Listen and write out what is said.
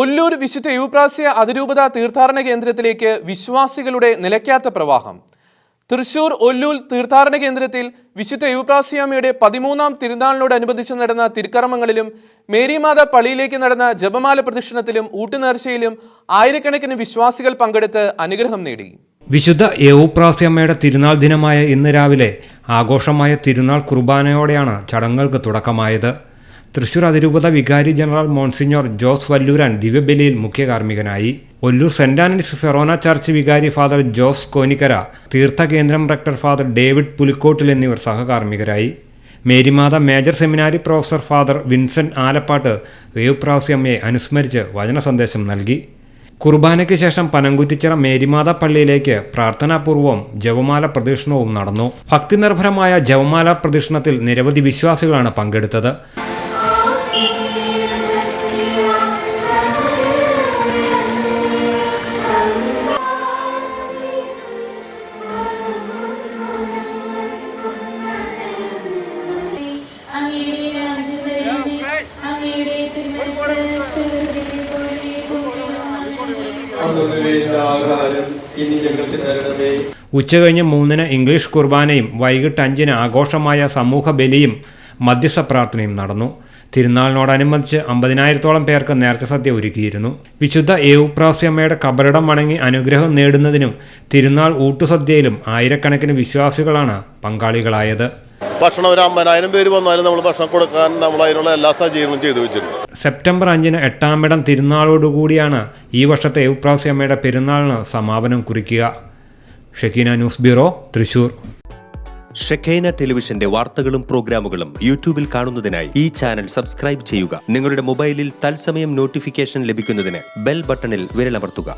ഒല്ലൂർ വിശുദ്ധ യൂപ്രാസ്യ അതിരൂപത തീർത്ഥാടന കേന്ദ്രത്തിലേക്ക് വിശ്വാസികളുടെ നിലയ്ക്കാത്ത പ്രവാഹം. തൃശൂർ ഒല്ലൂർ തീർത്ഥാടന കേന്ദ്രത്തിൽ വിശുദ്ധ യൂപ്രാസ്യാമ്മയുടെ പതിമൂന്നാം തിരുനാളിനോടനുബന്ധിച്ച് നടന്ന തിരുക്കർമ്മങ്ങളിലും മേരിമാത പള്ളിയിലേക്ക് നടന്ന ജപമാല പ്രദക്ഷിണത്തിലും ഊട്ടുനേർച്ചയിലും ആയിരക്കണക്കിന് വിശ്വാസികൾ പങ്കെടുത്ത് അനുഗ്രഹം നേടി. വിശുദ്ധ യൗപ്രാസ്യമ്മയുടെ തിരുനാൾ ദിനമായ ഇന്ന് രാവിലെ ആഘോഷമായ തിരുനാൾ കുർബാനയോടെയാണ് ചടങ്ങുകൾക്ക് തുടക്കമായത്. തൃശൂർ അതിരൂപത വികാരി ജനറൽ മോൺസിഞ്ഞോർ ജോസ് വല്ലൂരാൻ ദിവ്യബലിയിൽ മുഖ്യ കാർമ്മികനായി Ollur saint Antony's forane church വികാരി ഫാദർ ജോസ് കോനിക്കര തീർത്ഥകേന്ദ്രം റക്ടർ ഫാദർ ഡേവിഡ് പുലിക്കോട്ടിൽ എന്നിവർ സഹകാർമ്മികരായി. Marymatha major seminary professor father Vincent Alappatt വേവുപ്രാവശ്യമ്മയെ അനുസ്മരിച്ച് വചന സന്ദേശം നൽകി. കുർബാനയ്ക്ക് ശേഷം പനങ്കുറ്റിച്ചിറ മേരിമാത പള്ളിയിലേക്ക് പ്രാർത്ഥനാപൂർവം ജവമാല പ്രദക്ഷിണവും നടന്നു. ഭക്തിനിർഭരമായ ജവമാല പ്രദക്ഷിണത്തിൽ നിരവധി വിശ്വാസികളാണ് പങ്കെടുത്തത്. ഉച്ചകഴിഞ്ഞ് മൂന്നിന് ഇംഗ്ലീഷ് കുർബാനയും വൈകിട്ട് അഞ്ചിന് ആഘോഷമായ സമൂഹ ബലിയും മധ്യസ്ഥ പ്രാർത്ഥനയും നടന്നു. തിരുനാളിനോടനുബന്ധിച്ച് അമ്പതിനായിരത്തോളം പേർക്ക് നേർച്ച സദ്യ ഒരുക്കിയിരുന്നു. വിശുദ്ധ ഏവുപ്രാസ്യമ്മയുടെ കബറിടം വണങ്ങി അനുഗ്രഹം നേടുന്നതിനും തിരുനാൾ ഊട്ടുസദ്യയിലും ആയിരക്കണക്കിന് വിശ്വാസികളാണ് പങ്കാളികളായത്. ഭക്ഷണം ഒരു അമ്പതിനായിരം പേര് വന്നാലും നമ്മൾ ഭക്ഷണം കൊടുക്കാൻ നമ്മൾ അതിനുള്ള എല്ലാ സജ്ജീകരണവും ചെയ്തു വെച്ചിട്ടുണ്ട്. സെപ്റ്റംബർ അഞ്ചിന് എട്ടാമിടം തിരുനാളോടുകൂടിയാണ് ഈ വർഷത്തെ ഏവുപ്രാസ്യമ്മയുടെ പെരുന്നാളിന് സമാപനം കുറിക്കുക. Shekinah news bureau Thrissur. Shekinah ടെലിവിഷന്റെ വാർത്തകളും പ്രോഗ്രാമുകളും യൂട്യൂബിൽ കാണുന്നതിനായി ഈ ചാനൽ സബ്സ്ക്രൈബ് ചെയ്യുക. നിങ്ങളുടെ മൊബൈലിൽ തത്സമയം നോട്ടിഫിക്കേഷൻ ലഭിക്കുന്നതിന് ബെൽ ബട്ടണിൽ വിരലമർത്തുക.